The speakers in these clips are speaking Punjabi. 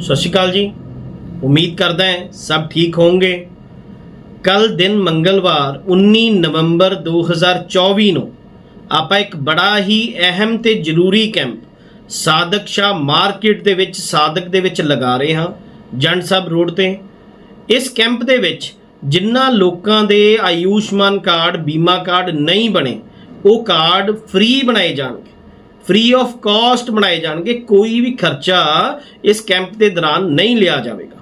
ਸਤਿ ਸ਼੍ਰੀ ਅਕਾਲ ਜੀ। ਉਮੀਦ ਕਰਦਾ ਹਾਂ ਸਭ ਠੀਕ ਹੋਵੋਗੇ। ਕੱਲ ਦਿਨ ਮੰਗਲਵਾਰ 19 ਨਵੰਬਰ 2024 ਨੂੰ ਆਪਾਂ ਇੱਕ ਬੜਾ ਹੀ ਅਹਿਮ ਤੇ ਜ਼ਰੂਰੀ ਕੈਂਪ ਸਾਦਕ ਸ਼ਾ ਮਾਰਕੀਟ ਦੇ ਵਿੱਚ, ਸਾਦਕ ਦੇ ਵਿੱਚ ਲਗਾ ਰਹੇ ਹਾਂ ਜੰਡ ਸਾਹਿਬ ਰੋਡ ਤੇ। ਇਸ ਕੈਂਪ ਦੇ ਵਿੱਚ ਜਿਨ੍ਹਾਂ ਲੋਕਾਂ ਦੇ ਆਯੁਸ਼ਮਾਨ ਕਾਰਡ, ਬੀਮਾ ਕਾਰਡ ਨਹੀਂ ਬਣੇ, ਉਹ ਕਾਰਡ ਫ੍ਰੀ ਬਣਾਏ ਜਾਣਗੇ। ਫ੍ਰੀ ਆਫ ਕਾਸਟ ਬਣਾਏ ਜਾਣਗੇ, ਕੋਈ ਵੀ ਖਰਚਾ ਇਸ ਕੈਂਪ ਦੇ ਦੌਰਾਨ ਨਹੀਂ ਲਿਆ ਜਾਵੇਗਾ।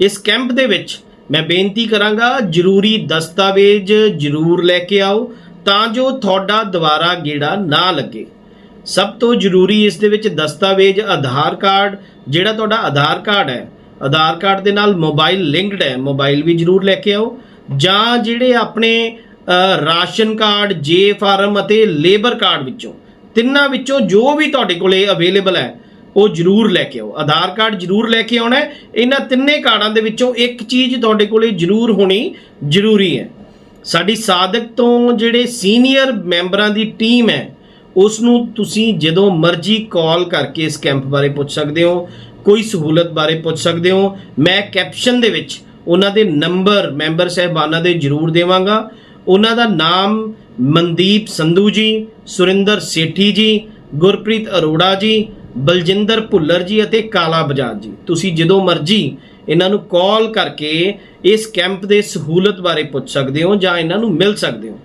ਇਸ ਕੈਂਪ ਦੇ ਵਿੱਚ ਮੈਂ ਬੇਨਤੀ ਕਰਾਂਗਾ, ਜ਼ਰੂਰੀ ਦਸਤਾਵੇਜ਼ ਜ਼ਰੂਰ ਲੈ ਕੇ ਆਓ ਤਾਂ ਜੋ ਤੁਹਾਡਾ ਦੁਬਾਰਾ ਗੇੜਾ ਨਾ ਲੱਗੇ। ਸਭ ਤੋਂ ਜ਼ਰੂਰੀ ਇਸ ਦੇ ਵਿੱਚ ਦਸਤਾਵੇਜ਼, ਆਧਾਰ ਕਾਰਡ, ਜਿਹੜਾ ਤੁਹਾਡਾ ਆਧਾਰ ਕਾਰਡ ਹੈ, ਆਧਾਰ ਕਾਰਡ ਦੇ ਨਾਲ ਮੋਬਾਈਲ ਲਿੰਕਡ ਹੈ ਮੋਬਾਈਲ ਵੀ ਜ਼ਰੂਰ ਲੈ ਕੇ ਆਓ। ਜਾਂ ਜਿਹੜੇ ਆਪਣੇ ਰਾਸ਼ਨ ਕਾਰਡ, ਜੇ ਫਾਰਮ ਅਤੇ ਲੇਬਰ ਕਾਰਡ ਵਿੱਚੋਂ ਤਿੰਨਾਂ ਵਿੱਚੋਂ ਜੋ ਵੀ ਤੁਹਾਡੇ ਕੋਲੇ ਅਵੇਲੇਬਲ ਹੈ, ਉਹ ਜ਼ਰੂਰ ਲੈ ਕੇ ਆਓ। ਆਧਾਰ ਕਾਰਡ ਜ਼ਰੂਰ ਲੈ ਕੇ ਆਉਣਾ ਇਹਨਾਂ ਤਿੰਨੇ ਕਾਰਡਾਂ ਦੇ ਵਿੱਚੋਂ ਇੱਕ ਚੀਜ਼ ਤੁਹਾਡੇ ਕੋਲੇ ਜ਼ਰੂਰ ਹੋਣੀ ਜ਼ਰੂਰੀ ਹੈ। ਸਾਡੀ ਸਾਧਕ ਤੋਂ ਜਿਹੜੇ ਸੀਨੀਅਰ ਮੈਂਬਰਾਂ ਦੀ ਟੀਮ ਹੈ, ਉਸ ਨੂੰ ਤੁਸੀਂ ਜਦੋਂ ਮਰਜ਼ੀ ਕਾਲ ਕਰਕੇ ਇਸ ਕੈਂਪ ਬਾਰੇ ਪੁੱਛ ਸਕਦੇ ਹੋ, ਕੋਈ ਸਹੂਲਤ ਬਾਰੇ ਪੁੱਛ ਸਕਦੇ ਹੋ, ਮੈਂ ਕੈਪਸ਼ਨ ਦੇ ਵਿੱਚ ਉਹਨਾਂ ਦੇ ਨੰਬਰ, ਮੈਂਬਰ ਸਹਿਬਾਨਾਂ ਦੇ ਜ਼ਰੂਰ ਦੇਵਾਂਗਾ। ਉਹਨਾਂ ਦਾ ਨਾਮ ਮਨਦੀਪ ਸੰਧੂ ਜੀ, ਸੁਰਿੰਦਰ ਸੇਠੀ ਜੀ, ਗੁਰਪ੍ਰੀਤ ਅਰੋੜਾ ਜੀ, ਬਲਜਿੰਦਰ ਭੁੱਲਰ ਜੀ ਅਤੇ ਕਾਲਾ ਬਜਾਜ ਜੀ। ਤੁਸੀਂ ਜਦੋਂ ਮਰਜ਼ੀ ਇਹਨਾਂ ਨੂੰ ਕਾਲ ਕਰਕੇ ਇਸ ਕੈਂਪ ਦੇ ਸਹੂਲਤ ਬਾਰੇ ਪੁੱਛ ਸਕਦੇ ਹੋ ਜਾਂ ਇਹਨਾਂ ਨੂੰ ਮਿਲ ਸਕਦੇ ਹੋ।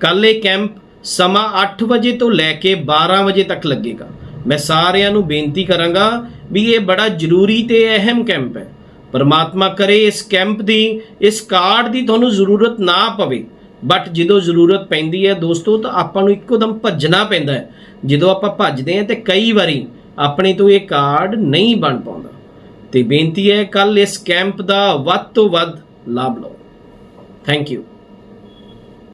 ਕੱਲ ਇਹ ਕੈਂਪ ਸਮਾਂ 8 ਵਜੇ ਤੋਂ ਲੈ ਕੇ 12 ਵਜੇ ਤੱਕ ਲੱਗੇਗਾ। ਮੈਂ ਸਾਰਿਆਂ ਨੂੰ ਬੇਨਤੀ ਕਰਾਂਗਾ ਵੀ ਇਹ ਬੜਾ ਜ਼ਰੂਰੀ ਤੇ ਅਹਿਮ ਕੈਂਪ ਹੈ। ਪਰਮਾਤਮਾ ਕਰੇ ਇਸ ਕੈਂਪ ਦੀ, ਇਸ ਕਾਰਡ ਦੀ ਤੁਹਾਨੂੰ ਜ਼ਰੂਰਤ ਨਾ ਪਵੇ। ਬਟ ਜਦੋਂ ਜ਼ਰੂਰਤ ਪੈਂਦੀ ਹੈ ਦੋਸਤੋ, ਤਾਂ ਆਪਾਂ ਨੂੰ ਇੱਕੋਦਮ ਭੱਜਣਾ ਪੈਂਦਾ ਹੈ। ਜਦੋਂ ਆਪਾਂ ਭੱਜਦੇ ਹਾਂ, ਤੇ ਕਈ ਵਾਰੀ ਆਪਣੇ ਤੋਂ ਇਹ ਕਾਰਡ ਨਹੀਂ ਬਣ ਪਾਉਂਦਾ। ਤੇ ਬੇਨਤੀ ਹੈ ਕੱਲ ਇਸ ਕੈਂਪ ਦਾ ਵੱਧ ਤੋਂ ਵੱਧ ਲਾਭ ਲਓ। Thank you